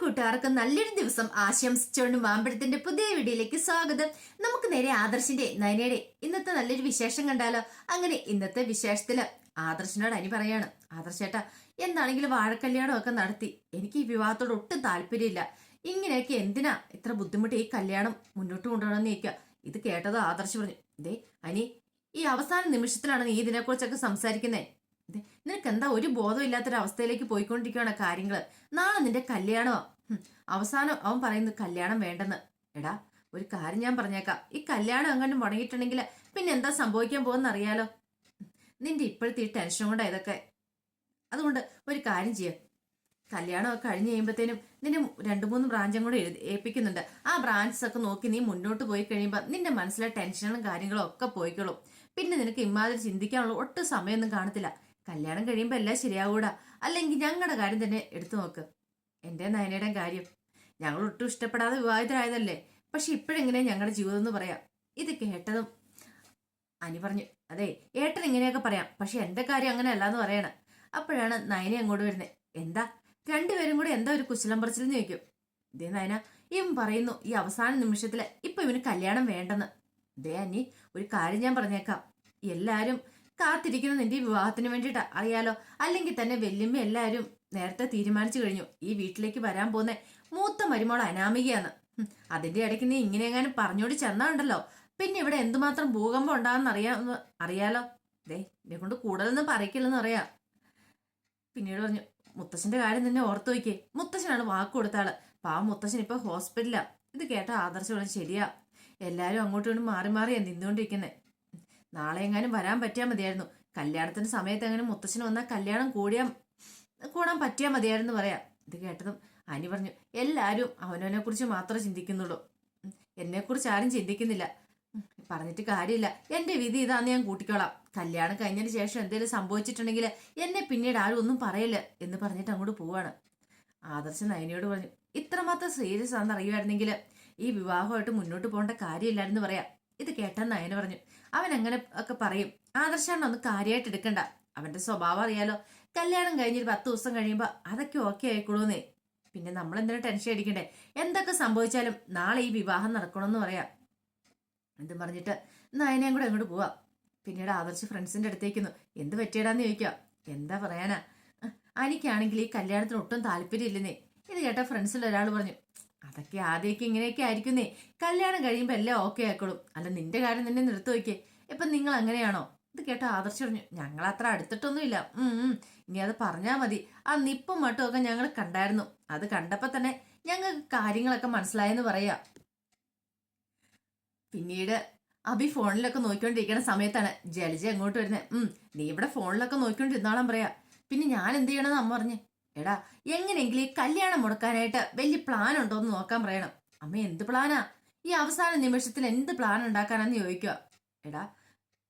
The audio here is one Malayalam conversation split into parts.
കൂട്ടുകാർക്ക് നല്ലൊരു ദിവസം ആശംസിച്ചുകൊണ്ട് മാമ്പഴത്തിന്റെ പുതിയ വീഡിയോയിലേക്ക് സ്വാഗതം. നമുക്ക് നേരെ ആദർശിന്റെ നയനയുടെ ഇന്നത്തെ നല്ലൊരു വിശേഷം കണ്ടാലോ? അങ്ങനെ ഇന്നത്തെ വിശേഷത്തിൽ ആദർശിനോട് അനി പറയാണ് ആദർശേട്ടാ എന്താണെങ്കിലും വാഴക്കല്യാണം ഒക്കെ നടത്തി. എനിക്ക് ഈ വിവാഹത്തോട് ഒട്ടും താല്പര്യമില്ല. ഇങ്ങനെയൊക്കെ എന്തിനാ ഇത്ര ബുദ്ധിമുട്ട് ഈ കല്യാണം മുന്നോട്ട് കൊണ്ടുപോകണമെന്ന് ചോദിക്കുക? ഇത് കേട്ടത് ആദർശ് പറഞ്ഞു ദേ അനി ഈ അവസാന നിമിഷത്തിലാണ് നീ ഇതിനെക്കുറിച്ചൊക്കെ സംസാരിക്കുന്നേ. ദേ, നിനക്ക് എന്താ ഒരു ബോധം ഇല്ലാത്തൊരവസ്ഥയിലേക്ക് പോയിക്കൊണ്ടിരിക്കുകയാണ് കാര്യങ്ങൾ നാളെ നിന്റെ കല്യാണമോ. അവസാനം അവൻ പറയുന്നു കല്യാണം വേണ്ടെന്ന്. എടാ ഒരു കാര്യം ഞാൻ പറഞ്ഞേക്കാം. ഈ കല്യാണം അങ്ങനെ മുടങ്ങിയിട്ടുണ്ടെങ്കിൽ പിന്നെ എന്താ സംഭവിക്കാൻ പോകുന്ന അറിയാലോ നിന്റെ ഇപ്പോഴത്തെ ഈ ടെൻഷൻ കൊണ്ടാ ഇതൊക്കെ. അതുകൊണ്ട് ഒരു കാര്യം ചെയ്യാം. കല്യാണമൊക്കെ കഴിഞ്ഞ് കഴിയുമ്പോഴത്തേനും നിന്റെ രണ്ടു മൂന്ന് ബ്രാഞ്ചും കൂടെ എഴുതി ഏൽപ്പിക്കുന്നുണ്ട്. ആ ബ്രാഞ്ചസ് ഒക്കെ നോക്കി നീ മുന്നോട്ട് പോയി കഴിയുമ്പോൾ നിന്റെ മനസ്സിലെ ടെൻഷനും കാര്യങ്ങളും ഒക്കെ പോയിക്കോളും. പിന്നെ നിനക്ക് ഇമാതിരി ചിന്തിക്കാനുള്ള ഒട്ടും സമയമൊന്നും കാണത്തില്ല. കല്യാണം കഴിയുമ്പോൾ എല്ലാം ശരിയാവൂടാ. അല്ലെങ്കിൽ ഞങ്ങളുടെ കാര്യം തന്നെ എടുത്തു നോക്ക്. എന്റെ നയനയുടെ കാര്യം. ഞങ്ങൾ ഒട്ടും ഇഷ്ടപ്പെടാതെ വിവാഹിതരായതല്ലേ? പക്ഷെ ഇപ്പോഴെങ്ങനെ ഞങ്ങളുടെ ജീവിതം എന്ന് പറയാം. ഇത് കേട്ടതും അനി പറഞ്ഞു അതെ ഏട്ടൻ ഇങ്ങനെയൊക്കെ പറയാം. പക്ഷെ എന്റെ കാര്യം അങ്ങനെ അല്ലാന്ന് പറയണം. അപ്പോഴാണ് നയനെ അങ്ങോട്ട് വരുന്നത് എന്താ? രണ്ടുപേരും കൂടെ എന്താ ഒരു കുശലം പറച്ചിലെന്ന് ചോദിക്കും. ഇതേ നയന ഇവൻ പറയുന്നു ഈ അവസാന നിമിഷത്തിൽ ഇപ്പൊ ഇവന് കല്യാണം വേണ്ടെന്ന്. ദേ അനി ഒരു കാര്യം ഞാൻ പറഞ്ഞേക്കാം. എല്ലാരും കാത്തിരിക്കുന്ന നിന്റെ വിവാഹത്തിന് വേണ്ടിയിട്ടാ അറിയാലോ? അല്ലെങ്കിൽ തന്നെ വല്യമ്മ എല്ലാവരും നേരത്തെ തീരുമാനിച്ചു കഴിഞ്ഞു. ഈ വീട്ടിലേക്ക് വരാൻ പോകുന്ന മൂത്ത മരുമോൾ അനാമികയാണ്. അതിന്റെ ഇടയ്ക്ക് നീ ഇങ്ങനെ എങ്ങാനും പറഞ്ഞോടി ചെന്നാണ്ടല്ലോ പിന്നെ ഇവിടെ എന്തുമാത്രം ഭൂകമ്പം ഉണ്ടാകുന്ന അറിയാ അറിയാലോ? ദേ എന്നെ കൊണ്ട് കൂടുതലൊന്നും പറയിക്കില്ലെന്ന് അറിയാം പിന്നീട് പറഞ്ഞു മുത്തശ്ശന്റെ കാര്യം തന്നെ ഓർത്തു വയ്ക്കേ. മുത്തശ്ശനാണ് വാക്ക് കൊടുത്താൾ പാ മുത്തശ്ശൻ ഇപ്പൊ ഹോസ്പിറ്റലാ. ഇത് കേട്ട ആദർശം ശരിയാ. എല്ലാരും അങ്ങോട്ടും ഇങ്ങോട്ടും മാറി മാറിയാ നിന്നുകൊണ്ടിരിക്കുന്നത് നാളെ എങ്ങാനും വരാൻ പറ്റിയാൽ മതിയായിരുന്നു. കല്യാണത്തിന്റെ സമയത്ത് എങ്ങനെ മുത്തശ്ശന് വന്നാൽ കല്യാണം കൂടിയാ കൂടാൻ പറ്റിയാൽ മതിയായിരുന്നു പറയാം. ഇത് കേട്ടതും അനി പറഞ്ഞു എല്ലാവരും അവനവനെ കുറിച്ച് മാത്രമേ ചിന്തിക്കുന്നുള്ളൂ. എന്നെ കുറിച്ച് ആരും ചിന്തിക്കുന്നില്ല. പറഞ്ഞിട്ട് കാര്യമില്ല. എന്റെ വിധി ഇതാന്ന് ഞാൻ കൂട്ടിക്കോളാം. കല്യാണം കഴിഞ്ഞതിന് ശേഷം എന്തെങ്കിലും സംഭവിച്ചിട്ടുണ്ടെങ്കിൽ എന്നെ പിന്നീട് ആരും ഒന്നും പറയില്ല എന്ന് പറഞ്ഞിട്ട് അങ്ങോട്ട് പോവാണ്. ആദർശൻ നയനയോട് പറഞ്ഞു ഇത്രമാത്രം സീരിയസ് ആണെന്ന് അറിയുമായിരുന്നെങ്കിൽ ഈ വിവാഹമായിട്ട് മുന്നോട്ട് പോകേണ്ട കാര്യമില്ലായിരുന്നു പറയാം. ഇത് കേട്ടാ നയന പറഞ്ഞു അവൻ അങ്ങനെ ഒക്കെ പറയും. ആദർശാണ് ഒന്ന് കാര്യമായിട്ട് എടുക്കണ്ട. അവന്റെ സ്വഭാവം അറിയാലോ. കല്യാണം കഴിഞ്ഞൊരു പത്ത് ദിവസം കഴിയുമ്പോൾ അതൊക്കെ ഓക്കെ ആയിക്കോളൂന്നേ പിന്നെ നമ്മൾ എന്തിനാ ടെൻഷൻ അടിക്കണ്ടേ? എന്തൊക്കെ സംഭവിച്ചാലും നാളെ ഈ വിവാഹം നടക്കണമെന്ന് പറയാം. എന്തും പറഞ്ഞിട്ട് നയനയും കൂടെ അങ്ങോട്ട് പോവാം. പിന്നീട് ആദർശ് ഫ്രണ്ട്സിന്റെ അടുത്തേക്കുന്നു എന്ത് പറ്റിയടാന്ന് ചോദിക്കാം. എന്താ പറയാനാ? അനിക്കാണെങ്കിൽ ഈ കല്യാണത്തിന് ഒട്ടും താല്പര്യമില്ലെന്നേ. ഇത് കേട്ട ഫ്രണ്ട്സിൽ ഒരാൾ പറഞ്ഞു അതൊക്കെ ആദ്യമൊക്കെ ഇങ്ങനെയൊക്കെ ആയിരിക്കുന്നേ. കല്യാണം കഴിയുമ്പോൾ എല്ലാം ഓക്കെ ആക്കോളും അല്ല നിന്റെ കാര്യം തന്നെ നിർത്തി വയ്ക്കേ ഇപ്പൊ നിങ്ങൾ അങ്ങനെയാണോ? ഇത് കേട്ട ആദർശ് പറഞ്ഞു ഞങ്ങൾ അത്ര അടുത്തിട്ടൊന്നുമില്ല. ഇനി അത് പറഞ്ഞാ മതി. ആ നിപ്പും മട്ടും ഒക്കെ ഞങ്ങൾ കണ്ടായിരുന്നു. അത് കണ്ടപ്പോൾ തന്നെ ഞങ്ങൾക്ക് കാര്യങ്ങളൊക്കെ മനസ്സിലായെന്ന് പറയാ. പിന്നീട് അഭി ഫോണിലൊക്കെ നോക്കിക്കൊണ്ടിരിക്കുന്ന സമയത്താണ് ജലജ അങ്ങോട്ട് വരുന്നത് ഉം നീ ഇവിടെ ഫോണിലൊക്കെ നോക്കിക്കൊണ്ടിരുന്നാളം പറയാ. പിന്നെ ഞാൻ എന്ത് ചെയ്യണമെന്ന് അമ്മ പറഞ്ഞേ. എടാ എങ്ങനെയെങ്കിലും ഈ കല്യാണം മുടക്കാനായിട്ട് വലിയ പ്ലാൻ ഉണ്ടോ എന്ന് നോക്കാൻ പറയണം. അമ്മ എന്ത് പ്ലാനാ ഈ അവസാന നിമിഷത്തിൽ എന്ത് പ്ലാൻ ഉണ്ടാക്കാനാന്ന് ചോദിക്കുക എടാ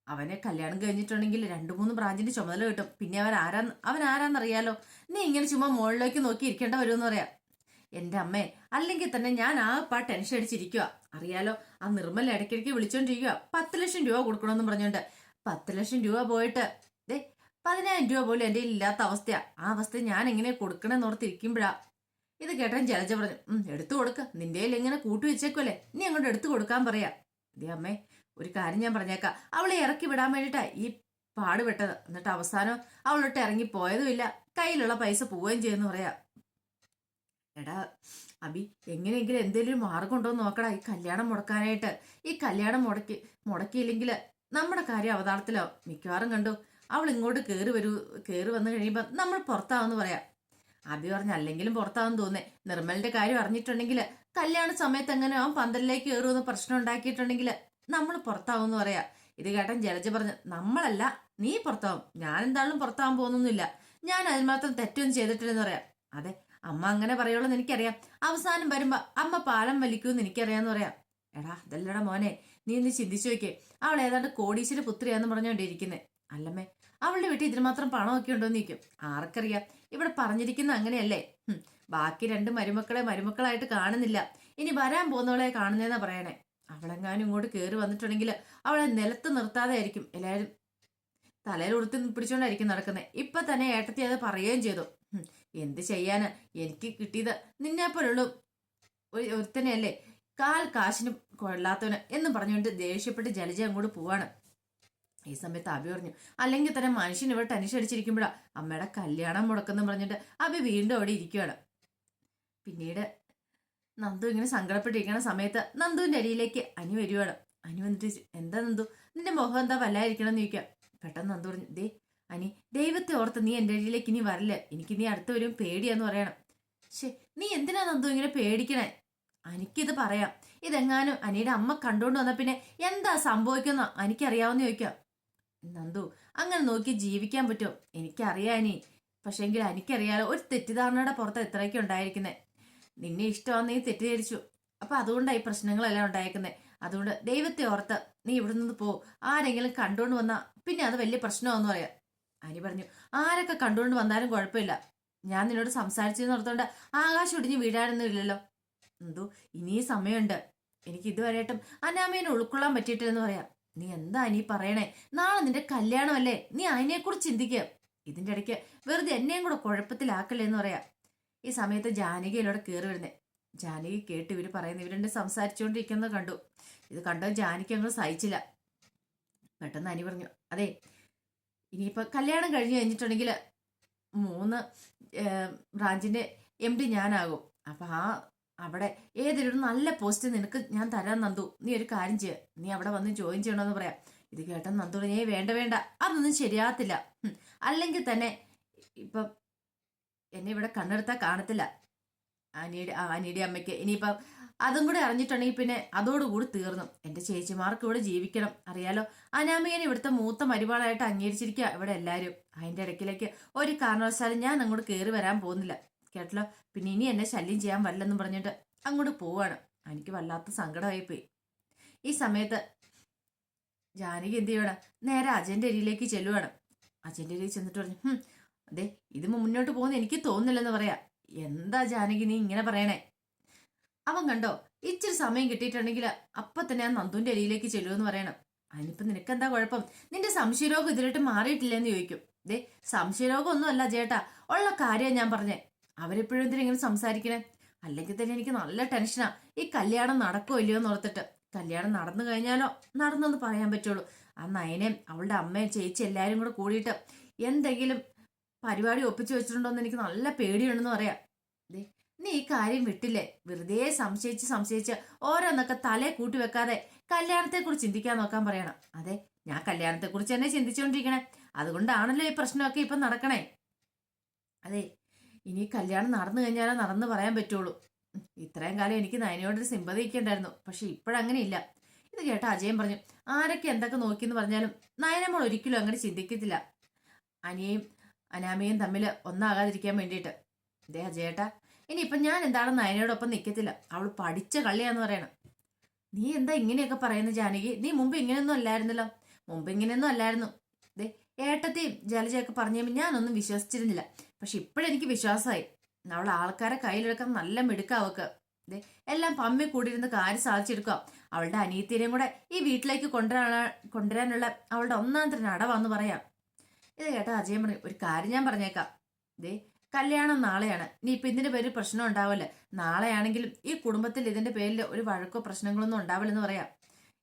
അവനെ കല്യാണം കഴിഞ്ഞിട്ടുണ്ടെങ്കിൽ രണ്ടു മൂന്ന് ബ്രാഞ്ചിന്റെ ചുമതല കിട്ടും. പിന്നെ അവൻ ആരാ അവൻ ആരാന്നറിയാലോ? നീ ഇങ്ങനെ ചുമ്മാ മുകളിലേക്ക് നോക്കി ഇരിക്കേണ്ട വരുമെന്ന് പറയാ. എന്റെ അമ്മേ അല്ലെങ്കിൽ തന്നെ ഞാൻ ആ പാ ടെൻഷൻ അടിച്ചിരിക്കുക അറിയാലോ ആ നിർമ്മല ഇടയ്ക്കിടയ്ക്ക് വിളിച്ചോണ്ടിരിക്കുക പത്ത് ലക്ഷം രൂപ കൊടുക്കണമെന്ന് പറഞ്ഞോണ്ട്. പത്ത് ലക്ഷം രൂപ പോയിട്ട് പതിനായിരം രൂപ പോലും എന്റെ ഇല്ലാത്ത അവസ്ഥയാ. ആ അവസ്ഥ ഞാൻ എങ്ങനെ കൊടുക്കണമെന്ന് ഓർത്തിരിക്കുമ്പോഴാ ഇത് കേട്ടാൻ ജലജ പറഞ്ഞു എടുത്തു കൊടുക്ക. നിന്റെ ഇങ്ങനെ കൂട്ടി വെച്ചേക്കുമല്ലേ നീ അങ്ങോട്ട് എടുത്തു കൊടുക്കാൻ പറയാ. ദേ അമ്മേ ഒരു കാര്യം ഞാൻ പറഞ്ഞേക്കാം. അവളെ ഇറക്കി വിടാൻ വേണ്ടിട്ടാ ഈ പാടുപെട്ടത് എന്നിട്ട് അവസാനം അവളോട്ട് ഇറങ്ങി പോയതുമില്ല കയ്യിലുള്ള പൈസ പോവുകയും ചെയ്യുന്നു പറയാ. എടാ അബി എങ്ങനെയെങ്കിലും എന്തെങ്കിലും മാർഗം ഉണ്ടോ നോക്കടാ. ഈ കല്യാണം മുടക്കാനായിട്ട്. ഈ കല്യാണം മുടക്കി മുടക്കിയില്ലെങ്കിൽ നമ്മുടെ കാര്യം അവതാളത്തിലാവും മിക്കവാറും കണ്ടു. അവൾ ഇങ്ങോട്ട് കയറി വരൂ കയറി വന്നു കഴിയുമ്പോൾ നമ്മൾ പുറത്താവെന്ന് പറയാം. അബി പറഞ്ഞ അല്ലെങ്കിലും പുറത്താവെന്ന് തോന്നേ. നിർമ്മലിന്റെ കാര്യം അറിഞ്ഞിട്ടുണ്ടെങ്കിൽ കല്യാണ സമയത്ത് എങ്ങനെ അവൻ പന്തലിലേക്ക് കയറുമെന്ന് പ്രശ്നം ഉണ്ടാക്കിയിട്ടുണ്ടെങ്കിൽ നമ്മൾ പുറത്താവെന്ന് പറയാം. ഇത് കേട്ടൻ ജലജ പറഞ്ഞു നമ്മളല്ല നീ പുറത്താവും. ഞാൻ എന്തായാലും പുറത്താവാൻ പോകുന്നൊന്നുമില്ല. ഞാൻ അതിന് മാത്രം തെറ്റൊന്നും ചെയ്തിട്ടില്ലെന്ന് പറയാം. അതെ അമ്മ അങ്ങനെ പറയുള്ളൂ എനിക്കറിയാം. അവസാനം വരുമ്പോ അമ്മ പാലം വലിക്കുമെന്ന് എനിക്കറിയാന്ന് പറയാം. എടാ ഇതല്ലടാ മോനെ നീ ഒന്ന് ചിന്തിച്ചു നോക്കിയേ. അവൾ ഏതാണ്ട് കോടീശ്വര പുത്രിയാന്ന് പറഞ്ഞോണ്ടിരിക്കുന്നേ അല്ലമ്മേ അവളുടെ വീട്ടിൽ ഇതിന് മാത്രം പണമൊക്കെ ഉണ്ടോ നിൽക്കും ആർക്കറിയാം. ഇവിടെ പറഞ്ഞിരിക്കുന്ന അങ്ങനെയല്ലേ? ബാക്കി രണ്ട് മരുമക്കളെ മരുമക്കളായിട്ട് കാണുന്നില്ല. ഇനി വരാൻ പോകുന്നവളെ കാണുന്നതെന്നാ പറയണേ. അവളെങ്ങാനും ഇങ്ങോട്ട് കയറി വന്നിട്ടുണ്ടെങ്കിൽ അവളെ നിലത്ത് നിർത്താതെ ആയിരിക്കും. എല്ലാവരും തലയിൽ ഉടുത്ത് പിടിച്ചോണ്ടായിരിക്കും നടക്കുന്നത് ഇപ്പൊ തന്നെ ഏട്ടത്തി അത് പറയുകയും ചെയ്തു. എന്ത് ചെയ്യാന്? എനിക്ക് കിട്ടിയത് നിന്നെ പോലുള്ള ഒരു ഒരുത്തനെയല്ലേ? കാൽ കാശിനും കൊള്ളാത്തവന് എന്നും പറഞ്ഞുകൊണ്ട് ദേഷ്യപ്പെട്ട് ജലജ അങ്ങോട്ട് പോവാണ്. ഈ സമയത്ത് അബി പറഞ്ഞു അല്ലെങ്കിൽ തന്നെ മനുഷ്യൻ ഇവിടെ ടെൻഷൻ അടിച്ചിരിക്കുമ്പോഴാ അമ്മയുടെ കല്യാണം മുടക്കുന്നു പറഞ്ഞിട്ട് അബി വീണ്ടും അവിടെ ഇരിക്കുകയാണ് പിന്നീട് നന്ദു ഇങ്ങനെ സങ്കടപ്പെട്ടിരിക്കുന്ന സമയത്ത് നന്ദുവിന്റെ അരിയിലേക്ക് അനി വരുവാണ്. അനി വന്നിട്ട് എന്താ നന്ദു? നിന്റെ മുഖം എന്താ വല്ലായിരിക്കണം എന്ന് ചോദിക്കാം. പെട്ടെന്ന് നന്ദു പറഞ്ഞു ദേ അനി ദൈവത്തെ ഓർത്ത് നീ എന്റെ അരിയിലേക്ക് ഇനി വരല്ല. എനിക്ക് നീ അടുത്ത് വരും പേടിയാന്ന് പറയണം. ശേ നീ എന്തിനാ നന്ദു ഇങ്ങനെ പേടിക്കണേ? എനിക്കിത് പറയാം. ഇതെങ്ങാനും അനിയുടെ അമ്മ കണ്ടുകൊണ്ട് വന്ന പിന്നെ എന്താ സംഭവിക്കുന്ന? എനിക്കറിയാവുന്ന ചോദിക്കാം. നന്ദു അങ്ങനെ നോക്കി ജീവിക്കാൻ പറ്റുമോ എനിക്കറിയാനി. പക്ഷെങ്കിൽ എനിക്കറിയാലോ ഒരു തെറ്റിദ്ധാരണയുടെ പുറത്ത് എത്രയൊക്കെ ഉണ്ടായിരിക്കുന്നത് നിന്നെ ഇഷ്ടമാണെന്ന് നീ തെറ്റിദ്ധരിച്ചു. അപ്പൊ അതുകൊണ്ടാണ് ഈ പ്രശ്നങ്ങളെല്ലാം ഉണ്ടായിരിക്കുന്നത് അതുകൊണ്ട് ദൈവത്തെ ഓർത്ത് നീ ഇവിടെ നിന്ന് പോ. ആരെങ്കിലും കണ്ടുകൊണ്ട് വന്നാ പിന്നെ അത് വലിയ പ്രശ്നമാണെന്ന് പറയാം. അനി പറഞ്ഞു ആരൊക്കെ കണ്ടുകൊണ്ട് വന്നാലും കുഴപ്പമില്ല. ഞാൻ നിന്നോട് സംസാരിച്ചെന്ന് ഓർത്തോണ്ട് ആകാശം ഒടിഞ്ഞ് വീഴാനൊന്നും ഇല്ലല്ലോ. എന്തോ ഇനിയും സമയമുണ്ട്. എനിക്ക് ഇതുവരെയായിട്ടും അനാമേനെ ഉൾക്കൊള്ളാൻ പറ്റിയിട്ടില്ലെന്ന് പറയാം. നീ എന്താ നീ പറയണേ? നാളെ നിന്റെ കല്യാണമല്ലേ? നീ അതിനെക്കുറിച്ച് ചിന്തിക്കുക ഇതിന്റെ ഇടയ്ക്ക് വെറുതെ എന്നെയും കൂടെ കുഴപ്പത്തിലാക്കല്ലേ എന്ന് പറയാ. ഈ സമയത്ത് ജാനകിയിലൂടെ കയറി വരുന്നേ. ജാനകി കേട്ട് ഇവർ പറയുന്നത് ഇവരുണ്ട് സംസാരിച്ചുകൊണ്ടിരിക്കുന്നത് കണ്ടു. ഇത് കണ്ടോ ജാനകി അങ്ങ് സഹിച്ചില്ല. പെട്ടെന്ന് അനി പറഞ്ഞു അതെ ഇനിയിപ്പോ കല്യാണം കഴിഞ്ഞു കഴിഞ്ഞിട്ടുണ്ടെങ്കിൽ മൂന്ന് ബ്രാഞ്ചിന്റെ എം ഡി ഞാനാകും. അപ്പൊ ആ അവിടെ ഏതൊരു നല്ല പോസ്റ്റ് നിനക്ക് ഞാൻ തരാൻ നന്ദു. നീ ഒരു കാര്യം ചെയ്യ. നീ അവിടെ വന്ന് ജോയിൻ ചെയ്യണമെന്ന് പറയാം. ഇത് കേട്ട നന്ദു പറഞ്ഞു, വേണ്ട വേണ്ട. അതൊന്നും ശരിയാകത്തില്ല. അല്ലെങ്കിൽ തന്നെ ഇപ്പം എന്നെ ഇവിടെ കണ്ണെടുത്താൽ കാണത്തില്ല. ആനിയുടെ ആനിയുടെ അമ്മയ്ക്ക്. ഇനിയിപ്പം അതും കൂടെ അറിഞ്ഞിട്ടുണ്ടെങ്കിൽ പിന്നെ അതോടുകൂടി തീർന്നു. എന്റെ ചേച്ചിമാർക്ക് ഇവിടെ ജീവിക്കണം. അറിയാലോ? അനാമികനെ ഇവിടുത്തെ മൂത്ത മരുവാളായിട്ട് അംഗീകരിച്ചിരിക്കുക ഇവിടെ എല്ലാവരും. അതിന്റെ ഇടയ്ക്കിലേക്ക് ഒരു കാരണവശാലും ഞാൻ അങ്ങോട്ട് കയറി വരാൻ പോകുന്നില്ല. കേട്ടല്ലോ. പിന്നെ ഇനി എന്നെ ശല്യം ചെയ്യാൻ വരില്ലെന്ന് പറഞ്ഞിട്ട് അങ്ങോട്ട് പോവാണ്. എനിക്ക് വല്ലാത്ത സങ്കടമായി പോയി ഈ സമയത്ത് ജാനകി എന്ത് ചെയ്യണം? നേരെ അജന്റെ അരിയിലേക്ക് ചെല്ലുവാണ്. അജന്റെ അരിയിൽ ചെന്നിട്ട് പറഞ്ഞു "ഹും, അതെ ഇത് മുന്നോട്ട് പോകുന്ന എനിക്ക് തോന്നുന്നില്ലെന്ന് പറയാ. എന്താ ജാനകി നീ ഇങ്ങനെ പറയണേ? അവൻ കണ്ടോ ഇച്ചിരി സമയം കിട്ടിയിട്ടുണ്ടെങ്കിൽ അപ്പൊ തന്നെ ആ നന്ദുവിന്റെ അരിയിലേക്ക് ചെല്ലുമെന്ന് പറയണം. അതിനിപ്പോ നിനക്കെന്താ കുഴപ്പം? നിന്റെ സംശയരോഗം ഇതിലിട്ട് മാറിയിട്ടില്ലെന്ന് ചോദിക്കും. ദേ സംശയരോഗം ഒന്നുമല്ല ചേട്ടാ ഉള്ള കാര്യം ഞാൻ പറഞ്ഞേ. അവരെപ്പോഴും എന്തിനാ ഇങ്ങനെ സംസാരിക്കണേ? അല്ലെങ്കിൽ തന്നെ എനിക്ക് നല്ല ടെൻഷനാ. ഈ കല്യാണം നടക്കോ ഇല്ലയോ എന്ന് ഓർത്തിട്ട്. കല്യാണം നടന്നു കഴിഞ്ഞാലോ? നടന്നെന്ന് പറയാൻ പറ്റുള്ളൂ. ആ നയനെ അവളുടെ അമ്മയും ചേച്ചി എല്ലാവരും കൂടെ കൂടിയിട്ട് എന്തെങ്കിലും പരിപാടി ഒപ്പിച്ചു വെച്ചിട്ടുണ്ടോ എന്ന് എനിക്ക് നല്ല പേടിയുണ്ടെന്ന് പറയാം. നീ ഈ കാര്യം വിട്ടില്ലേ? വെറുതെ സംശയിച്ച് സംശയിച്ച് ഓരോന്നൊക്കെ തലേ കൂട്ടി വെക്കാതെ കല്യാണത്തെക്കുറിച്ച് ചിന്തിക്കാൻ നോക്കാൻ പറയണം. അതെ ഞാൻ കല്യാണത്തെക്കുറിച്ച് തന്നെ ചിന്തിച്ചുകൊണ്ടിരിക്കണേ അതുകൊണ്ടാണല്ലോ ഈ പ്രശ്നമൊക്കെ ഇപ്പൊ നടക്കണേ. അതെ ഇനി കല്യാണം നടന്നു കഴിഞ്ഞാലോ നടന്നു പറയാൻ പറ്റുള്ളൂ. ഇത്രയും കാലം എനിക്ക് നയനയോടൊരു സിമ്പതി ഒക്കെ ഉണ്ടായിരുന്നു. പക്ഷെ ഇപ്പോഴങ്ങനെ ഇല്ല ഇത് കേട്ട അജയൻ പറഞ്ഞു ആരൊക്കെ എന്തൊക്കെ നോക്കി എന്ന് പറഞ്ഞാലും നയനമ്മൾ ഒരിക്കലും അങ്ങനെ ചിന്തിക്കത്തില്ല. അനിയയും അനാമയും തമ്മിൽ ഒന്നാകാതിരിക്കാൻ വേണ്ടിയിട്ട്. അതേ അജയേട്ടാ ഇനിയിപ്പം ഞാൻ എന്താണെന്ന് നയനയോടൊപ്പം നിൽക്കത്തില്ല അവൾ പഠിച്ച കള്ളിയാന്ന് പറയണം. നീ എന്താ ഇങ്ങനെയൊക്കെ പറയുന്നത് ജാനകി? നീ മുമ്പ് ഇങ്ങനെയൊന്നും അല്ലായിരുന്നല്ലോ. മുമ്പ് ഇങ്ങനെയൊന്നും അല്ലായിരുന്നു. ദേ ഏട്ടത്തെയും ജലജയൊക്കെ പറഞ്ഞപ്പോൾ ഞാനൊന്നും വിശ്വസിച്ചിരുന്നില്ല. പക്ഷെ ഇപ്പോഴെനിക്ക് വിശ്വാസമായി. അവൾ ആൾക്കാരെ കയ്യിലെടുക്കാൻ നല്ല മിടുക്ക അവക്ക്. ദേ എല്ലാം പമ്മി കൂടിയിരുന്ന് കാര്യം സാധിച്ചെടുക്കുക. അവളുടെ അനിയത്തിനെയും കൂടെ ഈ വീട്ടിലേക്ക് കൊണ്ടുവരാ കൊണ്ടുവരാനുള്ള അവളുടെ ഒന്നാമത്തെ നടവാന്ന് പറയാം. ഇത് കേട്ടാ അജയൻ പറഞ്ഞു ഒരു കാര്യം ഞാൻ പറഞ്ഞേക്കാം. ദേ കല്യാണം നാളെയാണ്. നീ ഇപ്പൊ ഇതിന്റെ പേരിൽ പ്രശ്നം ഉണ്ടാവില്ല. നാളെയാണെങ്കിലും ഈ കുടുംബത്തിൽ ഇതിന്റെ പേരിൽ ഒരു വഴക്കോ പ്രശ്നങ്ങളൊന്നും ഉണ്ടാവില്ലെന്ന് പറയാം.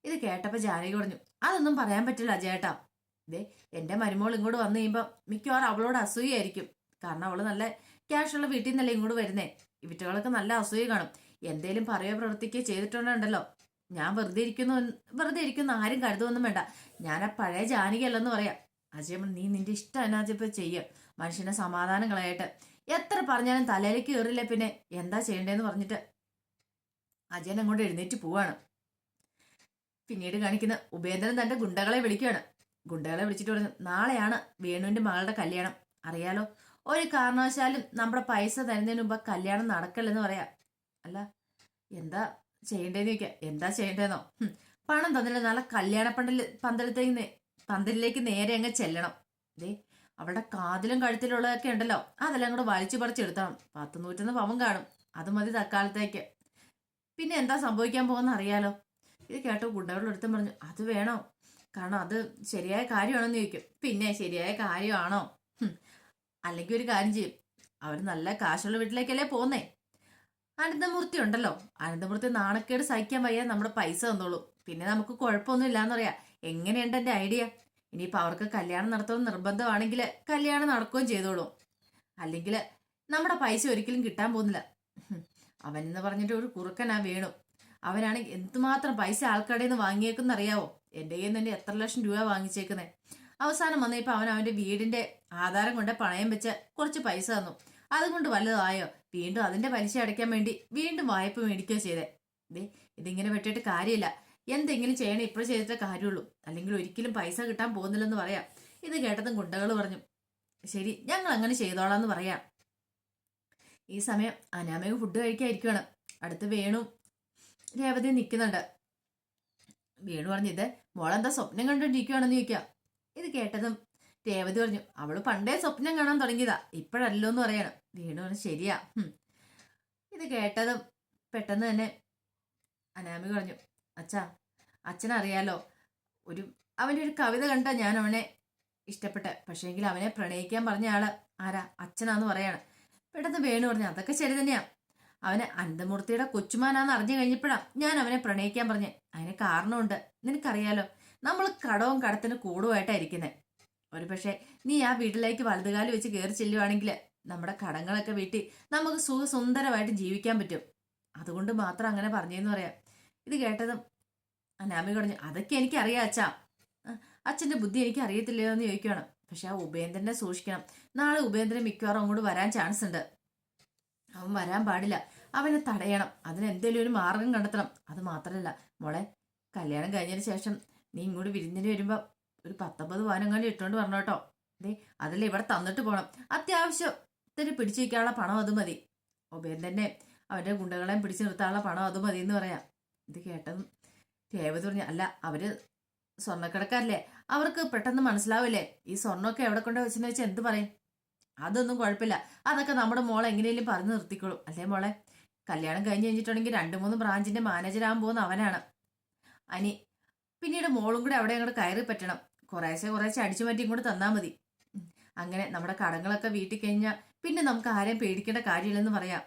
ഇത് കേട്ടപ്പോൾ ജാനകി പറഞ്ഞു അതൊന്നും പറയാൻ പറ്റില്ല അജയേട്ടാ. ദേ എന്റെ മരുമോൾ ഇങ്ങോട്ട് വന്നു കഴിയുമ്പോ മിക്കവാറും അവളോട് അസൂയായിരിക്കും കാരണം അവൾ നല്ല ക്യാഷുള്ള വീട്ടിൽ നിന്നല്ലേ ഇങ്ങോട്ട് വരുന്നേ. ഇവറ്റകളൊക്കെ നല്ല അസൂയ കാണും. എന്തേലും പറയോ പ്രവർത്തിക്കുകയോ ചെയ്തിട്ടുണ്ടല്ലോ. ഞാൻ വെറുതെ ഇരിക്കുന്നു വെറുതെ ഇരിക്കുന്ന ആരും കരുതൊന്നും വേണ്ട. ഞാൻ ആ പഴയ ജാനകിയല്ലെന്ന് പറയാം. അജയ് പറഞ്ഞു, നീ നിന്റെ ഇഷ്ടം എന്നാച്ചിപ്പോ ചെയ്യും. മനുഷ്യനെ സമാധാനം കളയട്ടെ എത്ര പറഞ്ഞാലും തലയിലേക്ക് കയറില്ല പിന്നെ. എന്താ ചെയ്യണ്ടേന്ന് പറഞ്ഞിട്ട് അജയൻ അങ്ങോട്ട് എഴുന്നേറ്റ് പോവാണ്. പിന്നീട് കാണിക്കുന്ന ഉപേന്ദ്രൻ തന്റെ ഗുണ്ടകളെ വിളിക്കുകയാണ്. ഗുണ്ടകളെ വിളിച്ചിട്ട് പറഞ്ഞു നാളെയാണ് വേണുവിന്റെ മകളുടെ കല്യാണം. അറിയാലോ ഒരു കാരണവശാലും നമ്മുടെ പൈസ തരുന്നതിന് മുമ്പ് കല്യാണം നടക്കല്ലെന്ന് പറയാം. അല്ല എന്താ ചെയ്യണ്ടേന്ന് ചോദിക്കാം. എന്താ ചെയ്യണ്ടേന്നോ? പണം തന്നില്ല നല്ല കല്യാണ പന്തൽ പന്തലത്തേക്ക് പന്തലിലേക്ക് നേരെ അങ്ങ് ചെല്ലണം. ദേ അവളുടെ കാതിലും കഴുത്തിലുള്ളതൊക്കെ ഉണ്ടല്ലോ. അതെല്ലാം കൂടെ വലിച്ചു പറിച്ചെടുത്തണം പത്ത് നൂറ്റൊന്ന് പവൻ കാണും. അത് മതി തക്കാലത്തേക്ക്. പിന്നെ എന്താ സംഭവിക്കാൻ പോകുന്ന അറിയാലോ? ഇത് കേട്ടോ ഗുണ്ടകളുടെ അടുത്തും പറഞ്ഞു അത് വേണോ? കാരണം അത് ശരിയായ കാര്യമാണോന്ന് ചോദിക്കും. പിന്നെ ശരിയായ കാര്യമാണോ? അല്ലെങ്കിൽ ഒരു കാര്യം ചെയ്യും. അവർ നല്ല കാശുള്ള വീട്ടിലേക്കല്ലേ പോന്നേ അനന്തമൂർത്തി ഉണ്ടല്ലോ. അനന്തമൂർത്തി നാണക്കേട് സഹിക്കാൻ വയ്യ നമ്മുടെ പൈസ തന്നോളൂ. പിന്നെ നമുക്ക് കുഴപ്പമൊന്നും ഇല്ലാന്നറിയാം എങ്ങനെയുണ്ട് എന്റെ ഐഡിയ? ഇനിയിപ്പോൾ അവർക്ക് കല്യാണം നടത്തണം നിർബന്ധമാണെങ്കിൽ കല്യാണം നടക്കുകയും ചെയ്തോളൂ. അല്ലെങ്കിൽ നമ്മുടെ പൈസ ഒരിക്കലും കിട്ടാൻ പോകുന്നില്ല. അവൻ എന്ന് പറഞ്ഞിട്ട് ഒരു കുറുക്കനാ വേണു. അവനാണ് എന്തുമാത്രം പൈസ ആൾക്കാരുടെ നിന്ന് വാങ്ങിയേക്കെന്ന് അറിയാവോ എന്റെ കയ്യിൽ നിന്ന് എത്ര ലക്ഷം രൂപ വാങ്ങിച്ചേക്കുന്നത് അവസാനം വന്നപ്പോൾ അവൻ അവന്റെ വീടിന്റെ ആധാരം കൊണ്ട് പണയം വെച്ച് കുറച്ച് പൈസ തന്നു. അതുകൊണ്ട് വല്ലതായോ വീണ്ടും അതിന്റെ പലിശ അടയ്ക്കാൻ വേണ്ടി വീണ്ടും വായ്പ മേടിക്കുകയോ ചെയ്തേ. ദേ ഇതിങ്ങനെ വെട്ടിയിട്ട് കാര്യമില്ല. എന്തെങ്കിലും ചെയ്യണം ഇപ്പോഴും ചെയ്തിട്ടേ കാര്യമുള്ളൂ. അല്ലെങ്കിൽ ഒരിക്കലും പൈസ കിട്ടാൻ പോകുന്നില്ലെന്ന് പറയാം. ഇത് കേട്ടതും ഗുണ്ടകൾ പറഞ്ഞു. ശരി ഞങ്ങൾ അങ്ങനെ ചെയ്തോളാം എന്ന് പറയാം. ഈ സമയം അനാമയും ഫുഡ് കഴിക്കാതിരിക്കുകയാണ് അടുത്ത് വേണു രേവതി നിൽക്കുന്നുണ്ട്. വേണു പറഞ്ഞു ഇത് മോളെന്താ സ്വപ്നം കണ്ടുകൊണ്ടിരിക്കുകയാണെന്ന് ചോദിക്കാം. ഇത് കേട്ടതും രേവതി പറഞ്ഞു അവൾ പണ്ടേ സ്വപ്നം കാണാൻ തുടങ്ങിയതാ ഇപ്പോഴല്ലോ എന്ന് പറയണം. വീണു പറഞ്ഞു ശരിയാ. ഇത് കേട്ടതും പെട്ടെന്ന് തന്നെ അനാമി പറഞ്ഞു അച്ഛാ അച്ഛനറിയാലോ ഒരു അവന്റെ ഒരു കവിത കണ്ട ഞാൻ അവനെ ഇഷ്ടപ്പെട്ട പക്ഷേങ്കിൽ അവനെ പ്രണയിക്കാൻ പറഞ്ഞ ആൾ ആരാ? അച്ഛനാന്ന് പറയാണ്. പെട്ടെന്ന് വേണു പറഞ്ഞു അതൊക്കെ ശരി തന്നെയാ. അവന് അനന്തമൂർത്തിയുടെ കൊച്ചുമാനാന്ന് അറിഞ്ഞു കഴിഞ്ഞപ്പോഴാ ഞാൻ അവനെ പ്രണയിക്കാൻ പറഞ്ഞേ. അതിന് കാരണമുണ്ട്. നിനക്കറിയാലോ നമ്മൾ കടവും കടത്തിന് കൂടുമായിട്ടായിരിക്കുന്നത് ഒരു പക്ഷേ നീ ആ വീട്ടിലേക്ക് വലതുകാലം വെച്ച് കയറി ചെല്ലുവാണെങ്കിൽ നമ്മുടെ കടങ്ങളൊക്കെ വീട്ടി നമുക്ക് സുഖസുന്ദരമായിട്ട് ജീവിക്കാൻ പറ്റും. അതുകൊണ്ട് മാത്രം അങ്ങനെ പറഞ്ഞെന്ന് പറയാം. ഇത് കേട്ടതും അനാമി പറഞ്ഞു അതൊക്കെ എനിക്കറിയാം അച്ഛാ. അച്ഛന്റെ ബുദ്ധി എനിക്ക് അറിയത്തില്ലയോ എന്ന് ചോദിക്കുകയാണ് പക്ഷെ ആ ഉപേന്ദ്രനെ സൂക്ഷിക്കണം. നാളെ ഉപേന്ദ്രൻ മിക്കവാറും അങ്ങോട്ട് വരാൻ ചാൻസ് ഉണ്ട്. അവൻ വരാൻ പാടില്ല. അവനെ തടയണം. അതിനെന്തെങ്കിലും ഒരു മാർഗം കണ്ടെത്തണം. അത് മാത്രമല്ല മോളെ കല്യാണം കഴിഞ്ഞതിന് ശേഷം നീ ഇങ്ങോട്ട് വിരുന്നിന് വരുമ്പോൾ ഒരു പത്തൊമ്പത് പതിനങ്ങാണ്ട് ഇട്ടുകൊണ്ട് വരണം കേട്ടോ. ദേ അതല്ലേ ഇവിടെ തന്നിട്ട് പോണം. അത്യാവശ്യത്തിന് പിടിച്ചു വയ്ക്കാനുള്ള പണം അത് മതി. തന്നെ അവന്റെ ഗുണ്ടകളെയും പിടിച്ചു നിർത്താനുള്ള പണം അത് മതി എന്ന് പറയാം. ഇത് കേട്ടതും രേവതി പറഞ്ഞു അല്ല അവർ സ്വർണക്കിടക്കാരല്ലേ? അവർക്ക് പെട്ടെന്ന് മനസ്സിലാവില്ലേ? ഈ സ്വർണമൊക്കെ എവിടെ കൊണ്ട് വെച്ചെന്ന് വെച്ചാൽ എന്ത് പറയും? അതൊന്നും കുഴപ്പമില്ല. അതൊക്കെ നമ്മുടെ മോളെ എങ്ങനെയും പറഞ്ഞു നിർത്തിക്കോളും. അല്ലേ മോളെ? കല്യാണം കഴിഞ്ഞ് കഴിഞ്ഞിട്ടുണ്ടെങ്കിൽ രണ്ട് മൂന്ന് ബ്രാഞ്ചിന്റെ മാനേജർ ആകാൻ പോകുന്ന അവനാണ്. അനി പിന്നീട് മോളും കൂടെ അവിടെ അങ്ങോട്ട് കയറി പറ്റണം. കുറേശ്ശെ കുറേശ്ശെ അടിച്ചു മാറ്റി ഇങ്ങോട്ട് തന്നാൽ മതി. അങ്ങനെ നമ്മുടെ കടങ്ങളൊക്കെ വീട്ടിൽ കഴിഞ്ഞാൽ പിന്നെ നമുക്ക് ആരെയും പേടിക്കേണ്ട കാര്യമില്ലെന്ന് പറയാം.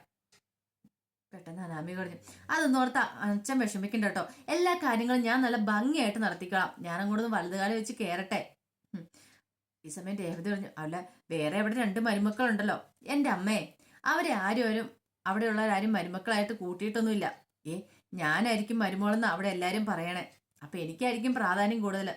പെട്ടെന്ന് അനാമി പറഞ്ഞു അതൊന്നും ഓർത്ത അച്ഛൻ വിഷമിക്കണ്ട കേട്ടോ. എല്ലാ കാര്യങ്ങളും ഞാൻ നല്ല ഭംഗിയായിട്ട് നടത്തിക്കോളാം. ഞാൻ അങ്ങോട്ട് വലതുകാലം വെച്ച് കയറട്ടെ ഈ സമയം രേവതി പറഞ്ഞു അല്ല വേറെ എവിടെ രണ്ട് മരുമക്കളുണ്ടല്ലോ. എന്റെ അമ്മേ അവരെ ആരും ആരും അവിടെയുള്ളവരാരും മരുമക്കളായിട്ട് കൂട്ടിയിട്ടൊന്നുമില്ല. ഏ ഞാനായിരിക്കും മരുമോളെന്ന് അവിടെ എല്ലാവരും പറയണേ. അപ്പൊ എനിക്കായിരിക്കും പ്രാധാന്യം കൂടുതൽ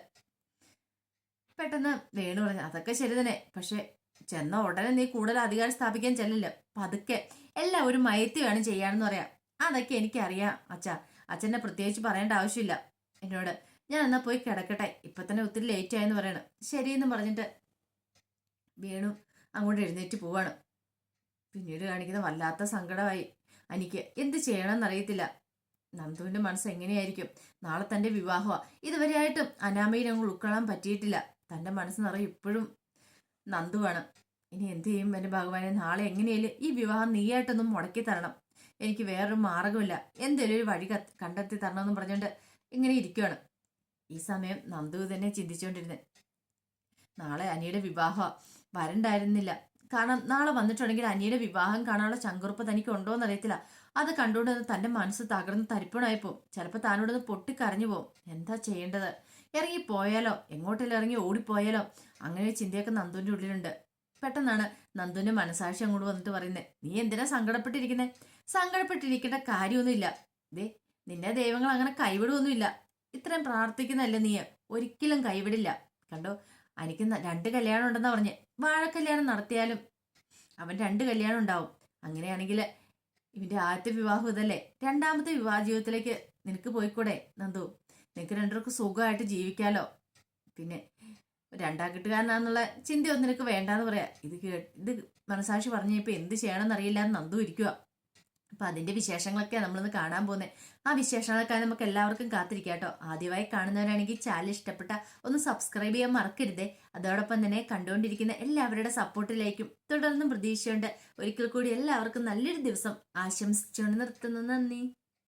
പെട്ടെന്ന് വേണു പറഞ്ഞു അതൊക്കെ ശരി തന്നെ. പക്ഷെ ചെന്ന ഉടനെ നീ കൂടുതൽ അധികാരം സ്ഥാപിക്കാൻ ചെല്ലില്ല? പതുക്കെ എല്ലാം ഒരു മയത്തി വേണം ചെയ്യാനെന്ന് പറയാം. അതൊക്കെ എനിക്കറിയാം. അച്ഛാ അച്ഛനെ പ്രത്യേകിച്ച് പറയേണ്ട ആവശ്യമില്ല. എന്നോട് ഞാൻ എന്നാ പോയി കിടക്കട്ടെ. ഇപ്പൊ തന്നെ ഒത്തിരി ലേറ്റ് ആയെന്ന് പറയണം. ശരിയെന്ന് പറഞ്ഞിട്ട് വേണു അങ്ങോട്ട് എഴുന്നേറ്റ് പോവാണ്. പിന്നീട് കാണിക്കുന്ന വല്ലാത്ത സങ്കടമായി. എനിക്ക് എന്ത് ചെയ്യണമെന്നറിയത്തില്ല നന്ദുവിന്റെ മനസ്സ് എങ്ങനെയായിരിക്കും? നാളെ തന്റെ വിവാഹമാ. ഇതുവരെയായിട്ടും അനാമയിൽ അങ്ങ് ഉൾക്കൊള്ളാൻ പറ്റിയിട്ടില്ല. തന്റെ മനസ്സ് നിറയെ ഇപ്പോഴും നന്ദുവാണ്. ഇനി എന്ത് ചെയ്യും എന്റെ ഭഗവാനെ? നാളെ എങ്ങനെയാലും ഈ വിവാഹം നീയായിട്ടൊന്നും മുടക്കി തരണം. എനിക്ക് വേറൊരു മാർഗമില്ല എന്തേലും ഒരു വഴി കണ്ടെത്തി തരണമെന്ന് പറഞ്ഞുകൊണ്ട് ഇങ്ങനെ ഇരിക്കുകയാണ് ഈ സമയം നന്ദു തന്നെ ചിന്തിച്ചുകൊണ്ടിരുന്നത് നാളെ അനിയുടെ വിവാഹം വരണ്ടായിരുന്നില്ല. കാരണം നാളെ വന്നിട്ടുണ്ടെങ്കിൽ അനിയുടെ വിവാഹം കാണാനുള്ള ചങ്കുറപ്പ് തനിക്ക് ഉണ്ടോന്ന് അറിയത്തില്ല അത് കണ്ടുകൊണ്ട് തന്റെ മനസ്സ് തകർന്ന് തരിപ്പണായി പോവും ചിലപ്പോൾ താനോടൊന്ന് പൊട്ടിക്കരഞ്ഞു പോവും. എന്താ ചെയ്യേണ്ടത്? ഇറങ്ങി പോയാലോ? എങ്ങോട്ടെല്ലാം ഇറങ്ങി ഓടിപ്പോയാലോ? അങ്ങനെ ഒരു ചിന്തയൊക്കെ നന്ദുവിന്റെ ഉള്ളിലുണ്ട്. പെട്ടെന്നാണ് നന്ദുവിന്റെ മനസാക്ഷി അങ്ങോട്ട് വന്നിട്ട് പറയുന്നത് നീ എന്തിനാ സങ്കടപ്പെട്ടിരിക്കുന്നത് സങ്കടപ്പെട്ടിരിക്കേണ്ട കാര്യമൊന്നുമില്ല. ദേ നിന്നെ ദൈവങ്ങൾ അങ്ങനെ കൈവിടുമൊന്നുമില്ല ഇത്രയും പ്രാർത്ഥിക്കുന്നല്ലേ നീ? ഒരിക്കലും കൈവിടില്ല. കണ്ടോ? എനിക്ക് രണ്ട് കല്യാണം ഉണ്ടെന്നാ പറഞ്ഞ്. വാഴക്കല്യാണം നടത്തിയാലും അവൻ രണ്ട് കല്യാണം ഉണ്ടാവും. അങ്ങനെയാണെങ്കിൽ ഇവന്റെ ആദ്യത്തെ വിവാഹം ഇതല്ലേ? രണ്ടാമത്തെ വിവാഹ ജീവിതത്തിലേക്ക് നിനക്ക് പോയിക്കൂടെ നന്ദു? നിനക്ക് രണ്ടുപേർക്ക് സുഖമായിട്ട് ജീവിക്കാലോ? പിന്നെ രണ്ടാം കിട്ടുകാരനാന്നുള്ള ചിന്തയൊന്നും നിനക്ക് വേണ്ടാന്ന് പറയാ. ഇത് ഇത് മനസാക്ഷി പറഞ്ഞ ഇപ്പൊ എന്ത് ചെയ്യണമെന്ന് അറിയില്ല നന്ദു ഇരിക്കുക അപ്പൊ അതിന്റെ വിശേഷങ്ങളൊക്കെ നമ്മളിന്ന് കാണാൻ പോകുന്നത് ആ വിശേഷങ്ങളൊക്കെ നമുക്ക് എല്ലാവർക്കും കാത്തിരിക്കാം കേട്ടോ. ആദ്യമായി കാണുന്നവരാണെങ്കിൽ ചാനൽ ഇഷ്ടപ്പെട്ട ഒന്ന് സബ്സ്ക്രൈബ് ചെയ്യാൻ മറക്കരുതേ. അതോടൊപ്പം തന്നെ കണ്ടുകൊണ്ടിരിക്കുന്ന എല്ലാവരുടെ സപ്പോർട്ടിലേക്കും തുടർന്നും പ്രതീക്ഷയുണ്ട്. ഒരിക്കൽ കൂടി എല്ലാവർക്കും നല്ലൊരു ദിവസം ആശംസിച്ചുകൊണ്ട് നിർത്തുന്നു. നന്ദി.